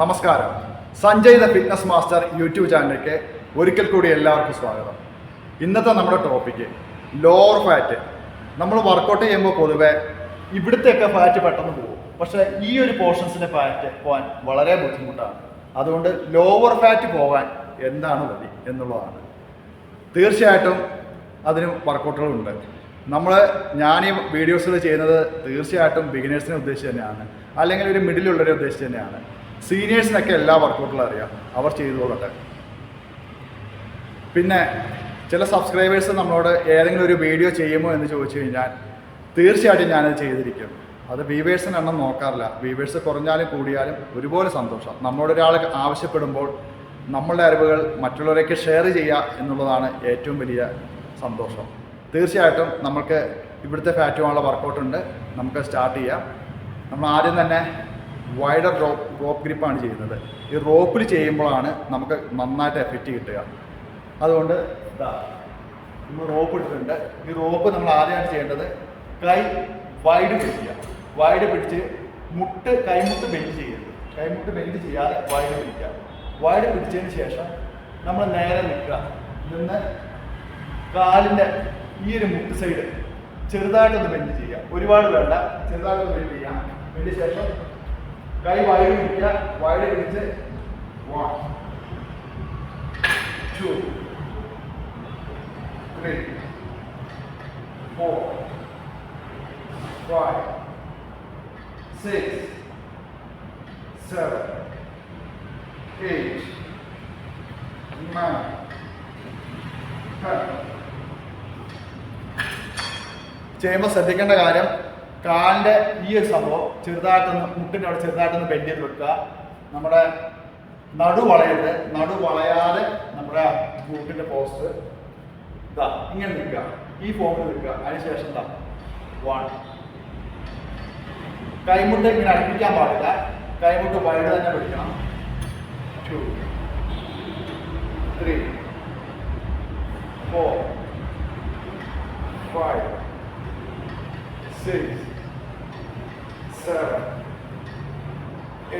നമസ്കാരം. Sanjay the fitness master YouTube ചാനലിലേക്ക് ഒരിക്കൽ കൂടി എല്ലാവർക്കും സ്വാഗതം. ഇന്നത്തെ നമ്മുടെ ടോപ്പിക്ക് ലോവർ ഫാറ്റ് നമ്മൾ വർക്കൗട്ട് ചെയ്യുമ്പോൾ പൊതുവെ ഇവിടുത്തെയൊക്കെ ഫാറ്റ് പെട്ടെന്ന് പോകും. പക്ഷേ ഈ ഒരു പോർഷൻസിന്റെ ഫാറ്റ് പോകാൻ വളരെ ബുദ്ധിമുട്ടാണ്. അതുകൊണ്ട് ലോവർ ഫാറ്റ് പോകാൻ എന്താണ് വഴി എന്നുള്ളതാണ്. തീർച്ചയായിട്ടും അതിന് വർക്കൗട്ടുകളുണ്ട് നമ്മൾ ഞാൻ ഈ വീഡിയോസിൽ ചെയ്യുന്നത് തീർച്ചയായിട്ടും ബിഗിനേഴ്സിനെ ഉദ്ദേശിച്ച് തന്നെയാണ്. അല്ലെങ്കിൽ ഒരു മിഡിലുള്ളവരെ ഉദ്ദേശിച്ച് തന്നെയാണ്. സീനിയേഴ്സിനൊക്കെ എല്ലാ വർക്കൗട്ടുകളും അറിയാം. അവർ ചെയ്തുകൊള്ളട്ടെ പിന്നെ ചില സബ്സ്ക്രൈബേഴ്സ് നമ്മളോട് ഏതെങ്കിലും ഒരു വീഡിയോ ചെയ്യുമോ എന്ന് ചോദിച്ചു കഴിഞ്ഞാൽ തീർച്ചയായിട്ടും ഞാനത് ചെയ്തിരിക്കും. അത് വീവേഴ്സിന് എണ്ണം നോക്കാറില്ല. വീവേഴ്സ് കുറഞ്ഞാലും കൂടിയാലും ഒരുപോലെ സന്തോഷം. നമ്മളോട് ഒരാൾ ആവശ്യപ്പെടുമ്പോൾ നമ്മളുടെ അറിവുകൾ മറ്റുള്ളവരേക്ക് ഷെയർ ചെയ്യുക എന്നുള്ളതാണ് ഏറ്റവും വലിയ സന്തോഷം. തീർച്ചയായിട്ടും നമുക്ക് ഇവിടുത്തെ ഫാറ്റ് വർക്കൗട്ടുണ്ട് നമുക്ക് സ്റ്റാർട്ട് ചെയ്യാം. നമ്മൾ ആദ്യം തന്നെ വൈഡർ റോപ്പ് റോപ്പ് ഗ്രിപ്പാണ് ചെയ്യുന്നത്. ഈ റോപ്പിൽ ചെയ്യുമ്പോഴാണ് നമുക്ക് നന്നായിട്ട് എഫക്റ്റ് കിട്ടുക. അതുകൊണ്ട് നമ്മൾ റോപ്പ് ഇട്ടിട്ടുണ്ട്. ഈ റോപ്പ് നമ്മൾ ആദ്യമായിട്ട് ചെയ്യേണ്ടത് കൈ വൈഡ് പിടിക്കുക. വൈഡ് പിടിച്ച് മുട്ട് കൈമുട്ട് ബെൻഡ് ചെയ്യരുത്. കൈമുട്ട് ബെൻഡ് ചെയ്യാതെ വൈഡ് പിടിക്കുക. വൈഡ് പിടിച്ചതിന് ശേഷം നമ്മൾ നേരെ നിൽക്കുക. നിന്ന് കാലിന്റെ ഈ ഒരു മുട്ട് സൈഡ് ചെറുതായിട്ടൊന്ന് ബെൻഡ് ചെയ്യുക. ഒരുപാട് വേണ്ട. ചെറുതായിട്ടൊന്ന് ബെൻഡ് ചെയ്യാം. ബെൻഡ് ശേഷം കൈ വൈഡ് പിടിക്കുക വൈഡ് പിടിച്ച് one two three, four, five, six, seven, eight, nine, ten. ചെയ്യുമ്പോൾ ശ്രദ്ധിക്കേണ്ട കാര്യം കാലിന്റെ ഈ ഒരു സംഭവം ചെറുതായിട്ടൊന്ന് മുട്ടിന്റെ അവിടെ ചെറുതായിട്ടൊന്ന് ബെൻഡ് ചെയ്ത് വെക്കുക. നമ്മുടെ നടു വളയരുത്. നടു വളയാതെ നമ്മുടെ മുട്ടിന്റെ പോസ്റ്റ് ഇതാ ഇങ്ങനെ നിൽക്കുക. ഈ ഫോമിൽ നിൽക്കുക. അതിനുശേഷം എന്താ വൺ കൈമുട്ട് ഇങ്ങനെ അടുപ്പിക്കാൻ പാടില്ല. കൈമുട്ട് വൈഡ് തന്നെ പിടിക്കണം. Two three four five six seven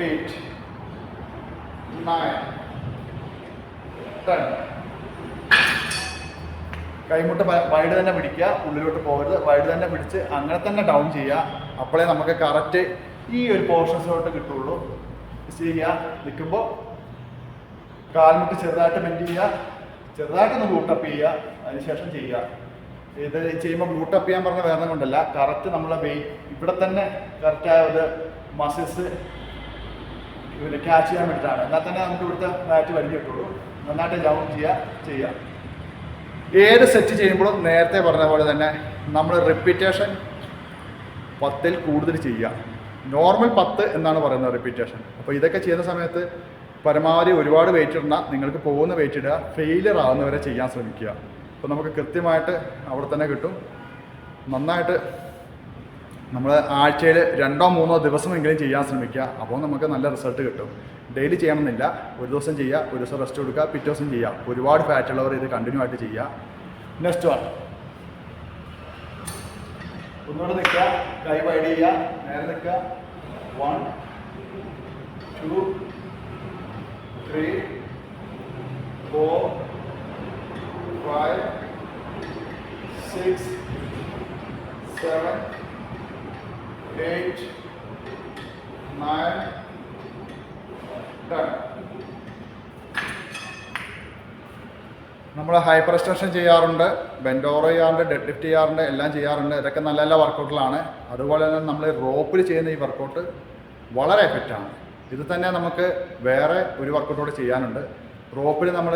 eight nine ten കൈമുട്ട് wide തന്നെ പിടിക്കുക ഉള്ളിലോട്ട് പോകരുത്. വൈഡ് തന്നെ പിടിച്ച് അങ്ങനെ തന്നെ ഡൗൺ ചെയ്യുക. അപ്പോഴേ നമുക്ക് കറക്റ്റ് ഈ ഒരു പോർഷൻസിലോട്ട് കിട്ടുള്ളൂ. ചെയ്യുക. നിൽക്കുമ്പോൾ കാൽമുട്ട് ചെറുതായിട്ട് ബെൻഡ് ചെയ്യുക. ചെറുതായിട്ട് ചെറുതായിട്ടൊന്ന് ബ്ലൂട്ടപ്പ് ചെയ്യുക. അതിനുശേഷം ചെയ്യുക. ഇത് ചെയ്യുമ്പോൾ ബ്ലൂട്ടപ്പ് ചെയ്യാൻ പറഞ്ഞ വേറെ കൊണ്ടല്ല. കറക്റ്റ് നമ്മളെ വെയിറ്റ് ഇവിടെ തന്നെ കറക്റ്റായ ഒരു മസിൽസ് ഇവർ ക്യാച്ച് ചെയ്യാൻ വേണ്ടിയിട്ടാണ്. എന്നാൽ തന്നെ നമുക്ക് ഇവിടുത്തെ ബാറ്റ് വലിഞ്ഞു കിട്ടുള്ളൂ. നന്നായിട്ട് ജൗൺ ചെയ്യുക ചെയ്യുക. ഏത് സെറ്റ് ചെയ്യുമ്പോഴും നേരത്തെ പറഞ്ഞ പോലെ തന്നെ നമ്മൾ റിപ്പീറ്റേഷൻ പത്തിൽ കൂടുതൽ ചെയ്യുക. നോർമൽ പത്ത് എന്നാണ് പറയുന്നത് റിപ്പീറ്റേഷൻ അപ്പോൾ ഇതൊക്കെ ചെയ്യുന്ന സമയത്ത് പരമാവധി ഒരുപാട് വെയിറ്റ് ഇടണം നിങ്ങൾക്ക് പോകുന്ന വെയിറ്റ് ഇടുക. ഫെയിലിയർ ആവുന്നവരെ ചെയ്യാൻ ശ്രമിക്കുക. അപ്പോൾ നമുക്ക് കൃത്യമായിട്ട് അവിടെ തന്നെ കിട്ടും. നന്നായിട്ട് നമ്മൾ ആഴ്ചയിൽ രണ്ടോ മൂന്നോ ദിവസമെങ്കിലും ചെയ്യാൻ ശ്രമിക്കുക. അപ്പോൾ നമുക്ക് നല്ല റിസൾട്ട് കിട്ടും. ഡെയിലി ചെയ്യണമെന്നില്ല. ഒരു ദിവസം ചെയ്യുക ഒരു ദിവസം റെസ്റ്റ് കൊടുക്കുക പിറ്റേ ദിവസം ചെയ്യുക. ഒരുപാട് ഫാറ്റ് ഉള്ളവർ ഇത് കണ്ടിന്യൂ ആയിട്ട് ചെയ്യുക. നെക്സ്റ്റ് വൺ ഒന്നുകൂടെ നിൽക്കുക. കൈ വൈഡ് ചെയ്യുക. നേരെ നിൽക്കുക. One two three four five six seven eight, nine, ten. നമ്മൾ ഹൈപ്പർ എക്സ്റ്റൻഷൻ ചെയ്യാറുണ്ട് ബെൻഡ് ചെയ്യാറുണ്ട് ഡെഡ് ലിഫ്റ്റ് ചെയ്യാറുണ്ട് എല്ലാം ചെയ്യാറുണ്ട്. ഇതൊക്കെ നല്ല നല്ല വർക്കൗട്ടുകളാണ് അതുപോലെ തന്നെ നമ്മൾ റോപ്പിൽ ചെയ്യുന്ന ഈ വർക്കൗട്ട് വളരെ എഫക്റ്റാണ് ഇത് തന്നെ നമുക്ക് വേറെ ഒരു വർക്കൗട്ടോട് ചെയ്യാനുണ്ട്. റോപ്പിൽ നമ്മൾ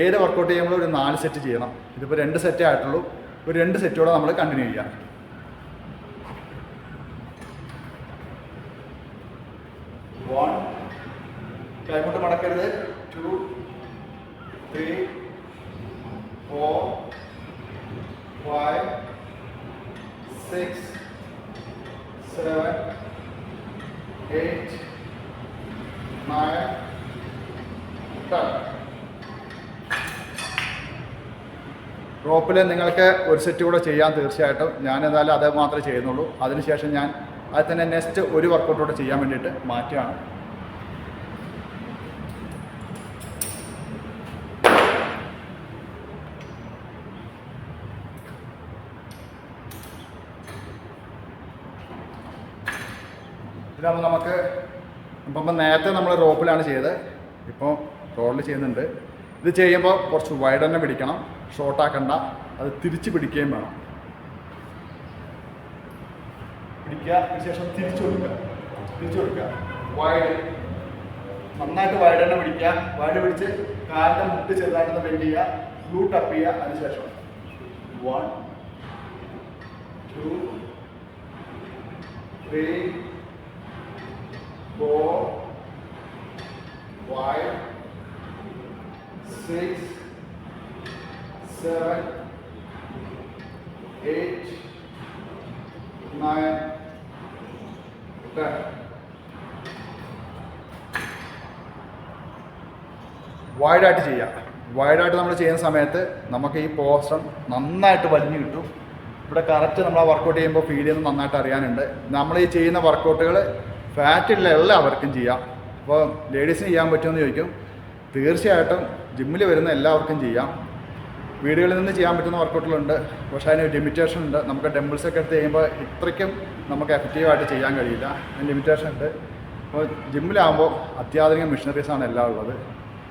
ഏത് വർക്കൗട്ട് ചെയ്യുമ്പോഴും ഒരു നാല് സെറ്റ് ചെയ്യണം. ഇതിപ്പോൾ രണ്ട് സെറ്റേ ആയിട്ടുള്ളൂ. ഒരു രണ്ട് സെറ്റോടെ നമ്മൾ കണ്ടിന്യൂ ചെയ്യാം വൺ കൈമുട്ട് മടക്കരുത്. Two three four five six seven eight nine ten റോപ്പിൽ നിങ്ങൾക്ക് ഒരു സെറ്റ് കൂടെ ചെയ്യാൻ തീർച്ചയായിട്ടും. ഞാൻ എന്തായാലും അത് മാത്രമേ ചെയ്യുന്നുള്ളൂ. അതിനുശേഷം ഞാൻ അത് തന്നെ നെക്സ്റ്റ് ഒരു വർക്കൗട്ടോടെ ചെയ്യാൻ വേണ്ടിയിട്ട് മാറ്റുകയാണ്. ഇതാകുമ്പോൾ നമുക്ക് ഇപ്പം നേരത്തെ നമ്മൾ റോപ്പിലാണ് ചെയ്തത്. ഇപ്പോൾ റോഡിൽ ചെയ്യുന്നുണ്ട്. ഇത് ചെയ്യുമ്പോൾ കുറച്ച് വൈഡ് പിടിക്കണം. ഷോർട്ടാക്കണ്ട അത് തിരിച്ച് പിടിക്കുകയും വേണം. പിടിക്കുക. ശേഷം തിരിച്ചു കൊടുക്കുക. തിരിച്ചു കൊടുക്കുക. വൈഡ് നന്നായിട്ട് വൈഡ് പിടിക്കുക. വൈഡ് പിടിച്ച് കാലിന്റെ മുട്ട് ചെറുതായിട്ടൊന്ന് ബെൻഡ് ചെയ്യുക. ഗ്ലൂട്ട് അപ്പ് ചെയ്യുക. അതിനുശേഷം one two three four five, six, seven, eight, nine, ten. വൈഡായിട്ട് ചെയ്യുക വൈഡായിട്ട് നമ്മൾ ചെയ്യുന്ന സമയത്ത് നമുക്ക് ഈ പോസ്റ്റർ നന്നായിട്ട് വലിഞ്ഞു കിട്ടും. ഇവിടെ കറക്റ്റ് നമ്മൾ ആ വർക്കൗട്ട് ചെയ്യുമ്പോൾ ഫീൽ ചെയ്യുന്നത് നന്നായിട്ട് അറിയാനുണ്ട്. നമ്മൾ ഈ ചെയ്യുന്ന വർക്കൗട്ടുകൾ ഫാറ്റുള്ള എല്ലാവർക്കും ചെയ്യാം. അപ്പോൾ ലേഡീസിന് ചെയ്യാൻ പറ്റുമെന്ന് ചോദിക്കും. തീർച്ചയായിട്ടും ജിമ്മിൽ വരുന്ന എല്ലാവർക്കും ചെയ്യാം. വീടുകളിൽ നിന്ന് ചെയ്യാൻ പറ്റുന്ന വർക്കൗട്ടുകളുണ്ട് പക്ഷേ അതിന് ലിമിറ്റേഷൻ ഉണ്ട്. നമുക്ക് ഡംബിൾസ് ഒക്കെ എടുത്ത് ചെയ്യുമ്പോൾ ഇത്രയ്ക്കും നമുക്ക് എഫക്റ്റീവായിട്ട് ചെയ്യാൻ കഴിയില്ല. അതിന് ലിമിറ്റേഷൻ ഉണ്ട്. അപ്പോൾ ജിമ്മിലാകുമ്പോൾ അത്യാധുനിക മെഷീനറീസ് ആണ് എല്ലാം ഉള്ളത്.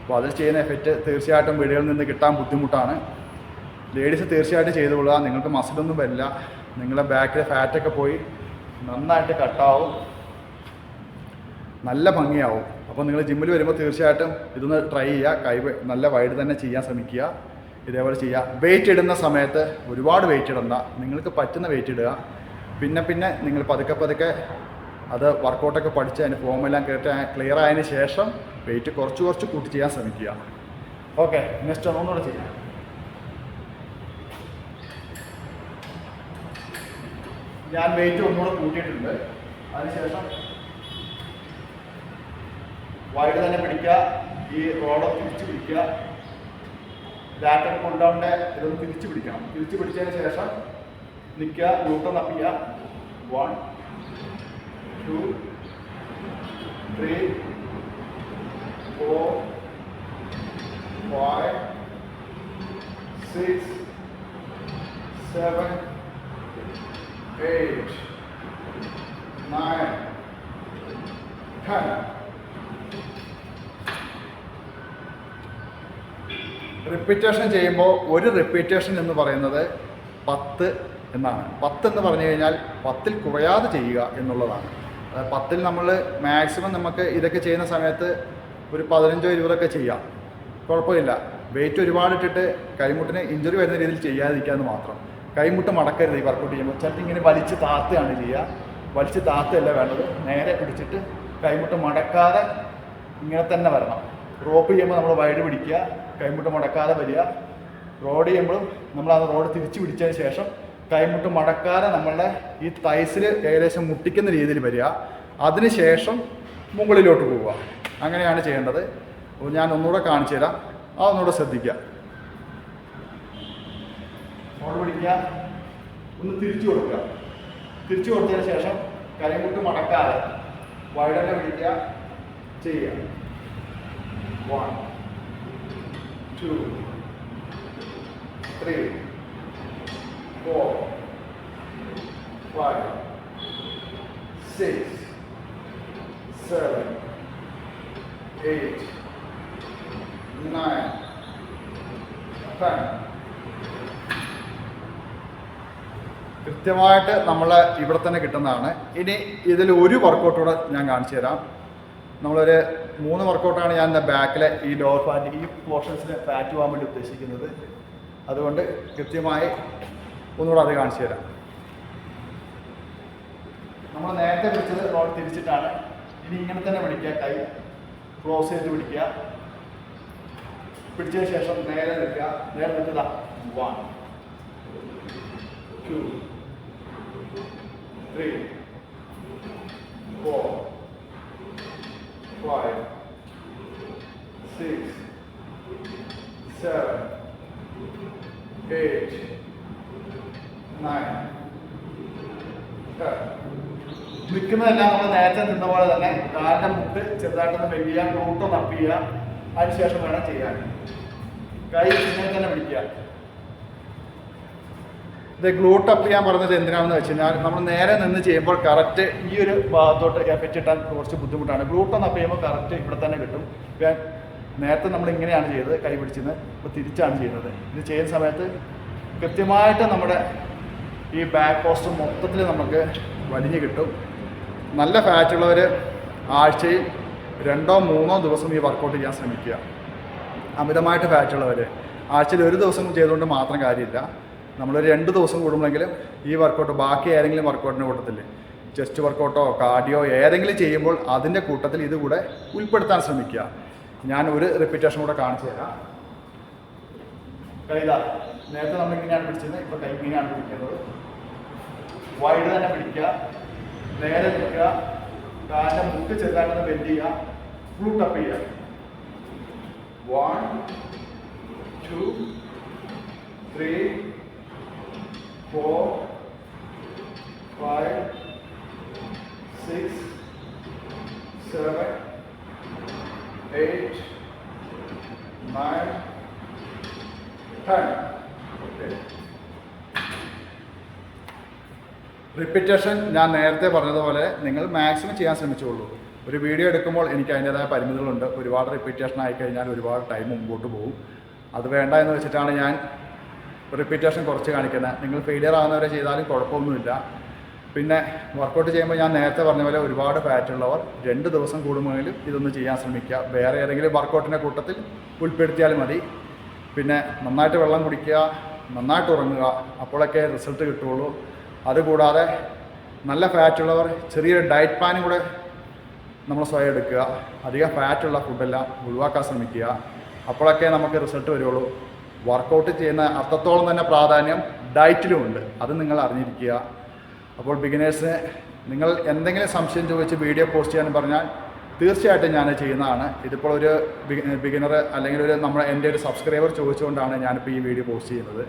അപ്പോൾ അതിൽ ചെയ്യുന്ന എഫക്റ്റ് തീർച്ചയായിട്ടും വീടുകളിൽ നിന്ന് കിട്ടാൻ ബുദ്ധിമുട്ടാണ്. ലേഡീസ് തീർച്ചയായിട്ടും ചെയ്തു കൊള്ളുക. നിങ്ങൾക്ക് മസിലൊന്നും വരില്ല. നിങ്ങളുടെ ബാക്കിലെ ഫാറ്റൊക്കെ പോയി നന്നായിട്ട് കട്ടാവും നല്ല ഭംഗിയാവും. അപ്പോൾ നിങ്ങൾ ജിമ്മിൽ വരുമ്പോൾ തീർച്ചയായിട്ടും ഇതൊന്ന് ട്രൈ ചെയ്യുക. കൈ നല്ല വൈഡ് തന്നെ ചെയ്യാൻ ശ്രമിക്കുക. ഇതേപോലെ ചെയ്യുക. വെയിറ്റ് ഇടുന്ന സമയത്ത് ഒരുപാട് വെയിറ്റ് ഇടണ്ട. നിങ്ങൾക്ക് പറ്റുന്ന വെയിറ്റ് ഇടുക. പിന്നെ പിന്നെ നിങ്ങൾ പതുക്കെ പതുക്കെ അത് വർക്കൗട്ടൊക്കെ പഠിച്ച് അതിന് ഫോമെല്ലാം കേട്ട് ക്ലിയർ ആയതിന് ശേഷം വെയിറ്റ് കുറച്ച് കുറച്ച് കൂട്ടി ചെയ്യാൻ ശ്രമിക്കുക. ഓക്കെ നെക്സ്റ്റ് ഒന്നുകൂടെ ചെയ്യാം. ഞാൻ വെയിറ്റ് ഒന്നുകൂടെ കൂട്ടിയിട്ടുണ്ട്. അതിനുശേഷം വൈഡ് തന്നെ പിടിക്കുക. ഈ റോഡ് തിരിച്ച് പിടിക്കുക. ലാറ്റർ കൊണ്ടൗണിന്റെ ഇതൊന്ന് തിരിച്ച് പിടിക്കണം. തിരിച്ച് പിടിച്ചതിന് ശേഷം നിൽക്കുക ന്യൂട്ടൺ നപ്പിക്കുക one two three four five six seven eight nine ten repetition ചെയ്യുമ്പോൾ ഒരു റിപ്പീറ്റേഷൻ എന്ന് പറയുന്നത് പത്ത് എന്നാണ്. പത്ത് എന്ന് പറഞ്ഞു കഴിഞ്ഞാൽ പത്തിൽ കുറയാതെ ചെയ്യുക എന്നുള്ളതാണ്. അതായത് പത്തിൽ നമ്മൾ മാക്സിമം നമുക്ക് ഇതൊക്കെ ചെയ്യുന്ന സമയത്ത് ഒരു പതിനഞ്ചോ ഇരുപതൊക്കെ ചെയ്യാം. കുഴപ്പമില്ല. വെയിറ്റ് ഒരുപാട് ഇട്ടിട്ട് കൈമുട്ടിന് ഇഞ്ചുറി വരുന്ന രീതിയിൽ ചെയ്യാതിരിക്കുക എന്ന് മാത്രം. കൈമുട്ട് മടക്കരുത് ഈ വർക്കൗട്ട് ചെയ്യുമ്പോൾ. ചിലപ്പോൾ ഇങ്ങനെ വലിച്ച് താത്തുകയാണ് ചെയ്യുക. വലിച്ച് താത്തയല്ല വേണ്ടത്. നേരെ പിടിച്ചിട്ട് കൈമുട്ട് മടക്കാതെ ഇങ്ങനെ തന്നെ വരണം. റോപ്പ് ചെയ്യുമ്പോൾ നമ്മൾ വൈഡ് പിടിക്കുക കൈമുട്ട് മുടക്കാതെ വരിക. റോഡ് ചെയ്യുമ്പോഴും നമ്മൾ ആ റോഡ് തിരിച്ചു പിടിച്ചതിന് ശേഷം കൈമുട്ട് മടക്കാതെ നമ്മളുടെ ഈ തൈസിൽ ഏകദേശം മുട്ടിക്കുന്ന രീതിയിൽ വരിക. അതിനുശേഷം മുകളിലോട്ട് പോവുക. അങ്ങനെയാണ് ചെയ്യേണ്ടത്. ഞാൻ ഒന്നുകൂടെ കാണിച്ചു തരാം. ആ ഒന്നുകൂടെ ശ്രദ്ധിക്കുക. റോഡ് പിടിക്കുക. ഒന്ന് തിരിച്ചു കൊടുക്കുക. തിരിച്ചു കൊടുത്തതിന് ശേഷം കൈമുട്ട് മടക്കാതെ വൈഡന്നെ പിടിക്കുക ചെയ്യുക. One two, three, four, five, six, seven, eight, nine, ten. കൃത്യമായിട്ട് നമ്മൾ ഇവിടെ തന്നെ കിട്ടുന്നതാണ്. ഇനി ഇതിൽ ഒരു വർക്കൗട്ട് കൂടെ ഞാൻ കാണിച്ചു തരാം നമ്മളൊരു മൂന്ന് വർക്കൗട്ടാണ് ഞാൻ എന്റെ ബാക്കിലെ ഈ ലോവർ ഫാറ്റ് ഈ പോർഷൻസിന് ഫാറ്റ് പോകാൻ വേണ്ടി ഉദ്ദേശിക്കുന്നത്. അതുകൊണ്ട് കൃത്യമായി ഒന്നുകൂടെ അത് കാണിച്ചു തരാം. നമ്മൾ നേരത്തെ പിടിച്ചത് റോഡ് തിരിച്ചിട്ടാണ്. ഇനി ഇങ്ങനെ തന്നെ പിടിക്കുക കൈ ക്ലോസ് ചെയ്ത് പിടിക്കുക പിടിച്ചതിന് ശേഷം നേരെ നിൽക്കുക. നേരെ നിൽക്കുക one two three four five, six, seven, eight, nine, ten. നിൽക്കുന്നതെല്ലാം നമ്മൾ നേരത്തെ നിന്ന പോലെ തന്നെ കാലിന്റെ മുട്ട് ചെറുതായിട്ടൊന്ന് ബെൻഡ് ചെയ്യുക റൂട്ടൊന്ന് അപ്പ് ചെയ്യുക. അതിനുശേഷം വേണം ചെയ്യാൻ. കൈ ഇങ്ങനെ തന്നെ പിടിക്കുക. ഇത് ഗ്ലൂട്ട് അപ്പ് ചെയ്യാൻ പറഞ്ഞത് എന്തിനാണെന്ന് വെച്ച് കഴിഞ്ഞാൽ നമ്മൾ നേരെ നിന്ന് ചെയ്യുമ്പോൾ കറക്റ്റ് ഈ ഒരു ഭാഗത്തോട്ട് എഫക്റ്റ് കുറച്ച് ബുദ്ധിമുട്ടാണ്. ഗ്ലൂട്ട് ഒന്ന് അപ്പ് ചെയ്യുമ്പോൾ കറക്റ്റ് ഇവിടെ തന്നെ കിട്ടും. നേരത്തെ നമ്മൾ ഇങ്ങനെയാണ് ചെയ്തത് കൈ പിടിച്ചിരുന്നത്. ഇപ്പോൾ തിരിച്ചാണ് ചെയ്യുന്നത്. ഇത് ചെയ്യുന്ന സമയത്ത് കൃത്യമായിട്ട് നമ്മുടെ ഈ ബാക്ക് പോസ്റ്റ് മൊത്തത്തിൽ നമുക്ക് വലിഞ്ഞ് കിട്ടും. നല്ല ഫാറ്റുള്ളവർ ആഴ്ചയിൽ രണ്ടോ മൂന്നോ ദിവസം ഈ വർക്കൗട്ട് ചെയ്യാൻ ശ്രമിക്കുക. അമിതമായിട്ട് ഫാറ്റുള്ളവർ ആഴ്ചയിൽ ഒരു ദിവസം ചെയ്തുകൊണ്ട് മാത്രം കാര്യമില്ല. നമ്മളൊരു രണ്ട് ദിവസം കൂടുമ്പോഴെങ്കിലും ഈ വർക്കൗട്ട് ബാക്കി ഏതെങ്കിലും വർക്കൗട്ടിന്റെ കൂട്ടത്തിൽ ചെസ്റ്റ് വർക്കൗട്ടോ കാർഡിയോ ഏതെങ്കിലും ചെയ്യുമ്പോൾ അതിന്റെ കൂട്ടത്തിൽ ഇതുകൂടെ ഉൾപ്പെടുത്താൻ ശ്രമിക്കുക. ഞാൻ ഒരു റിപ്പീറ്റേഷൻ കൂടെ കാണിച്ചു തരാം. കൈതാ നേരത്തെ നമ്മൾ ഇങ്ങനെയാണ് പിടിച്ചത് ഇപ്പോൾ കൈ ഇങ്ങനെയാണ് പിടിക്കുന്നത് വൈഡ് തന്നെ പിടിക്കുക. നേരെ നിൽക്കുക. കാലിന്റെ മുട്ട് ചെറുതായിട്ടൊന്ന് ബെൻഡ് ചെയ്യുക. ഫ്ലൂ ടപ്പ് ചെയ്യുക. One two three four five, six, seven, eight, nine, ten. Okay repetition ഞാൻ നേരത്തെ പറഞ്ഞതുപോലെ നിങ്ങൾ മാക്സിമം ചെയ്യാൻ ശ്രമിച്ചോളൂ. ഒരു വീഡിയോ എടുക്കുമ്പോൾ എനിക്ക് അതിന്റെതായ പരിമിതികളുണ്ട്. ഒരുപാട് റിപ്പീറ്റേഷൻ ആയിക്കഴിഞ്ഞാൽ ഒരുപാട് ടൈം മുമ്പോട്ട് പോകും. അത് വേണ്ട എന്ന് വെച്ചിട്ടാണ് ഞാൻ റിപ്പീറ്റേഷൻ കുറച്ച് കാണിക്കുന്നത് നിങ്ങൾ ഫെയിലിയർ ആകുന്നവരെ ചെയ്താലും കുഴപ്പമൊന്നുമില്ല. പിന്നെ വർക്കൗട്ട് ചെയ്യുമ്പോൾ ഞാൻ നേരത്തെ പറഞ്ഞ പോലെ ഒരുപാട് ഫാറ്റ് ഉള്ളവർ രണ്ട് ദിവസം കൂടുമ്പോഴെങ്കിലും ഇതൊന്ന് ചെയ്യാൻ ശ്രമിക്കുക. വേറെ ഏതെങ്കിലും വർക്കൗട്ടിന്റെ കൂട്ടത്തിൽ ഉൾപ്പെടുത്തിയാലും മതി. പിന്നെ നന്നായിട്ട് വെള്ളം കുടിക്കുക നന്നായിട്ട് ഉറങ്ങുക അപ്പോഴൊക്കെ റിസൾട്ട് കിട്ടുള്ളൂ അതുകൂടാതെ നല്ല ഫാറ്റുള്ളവർ ചെറിയൊരു ഡയറ്റ് പ്ലാനും കൂടെ നമ്മൾ സ്വയം എടുക്കുക. അധികം ഫാറ്റുള്ള ഫുഡെല്ലാം ഒഴിവാക്കാൻ ശ്രമിക്കുക. അപ്പോഴൊക്കെ നമുക്ക് റിസൾട്ട് വരുള്ളൂ. വർക്കൗട്ട് ചെയ്യുന്ന അത്രത്തോളം തന്നെ പ്രാധാന്യം ഡയറ്റിലും ഉണ്ട്. അത് നിങ്ങൾ അറിഞ്ഞിരിക്കുക. അപ്പോൾ ബിഗിനേഴ്സിന് നിങ്ങൾ എന്തെങ്കിലും സംശയം ചോദിച്ച് വീഡിയോ പോസ്റ്റ് ചെയ്യാൻ പറഞ്ഞാൽ തീർച്ചയായിട്ടും ഞാൻ ചെയ്യുന്നതാണ്. ഇതിപ്പോൾ ഒരു ബിഗിനർ അല്ലെങ്കിൽ ഒരു നമ്മൾ എന്റെ ഒരു സബ്സ്ക്രൈബർ ചോദിച്ചുകൊണ്ടാണ് ഞാനിപ്പോൾ ഈ വീഡിയോ പോസ്റ്റ് ചെയ്യുന്നത്.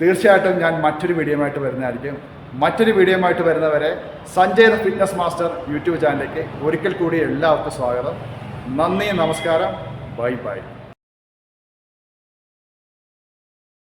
തീർച്ചയായിട്ടും ഞാൻ മറ്റൊരു വീഡിയോയുമായിട്ട് വരുന്നതായിരിക്കും. മറ്റൊരു വീഡിയോയുമായിട്ട് വരുന്നവരെ Sanjay the fitness master YouTube ചാനലിലേക്ക് ഒരിക്കൽ കൂടി എല്ലാവർക്കും സ്വാഗതം. നന്ദി നമസ്കാരം. Bye bye.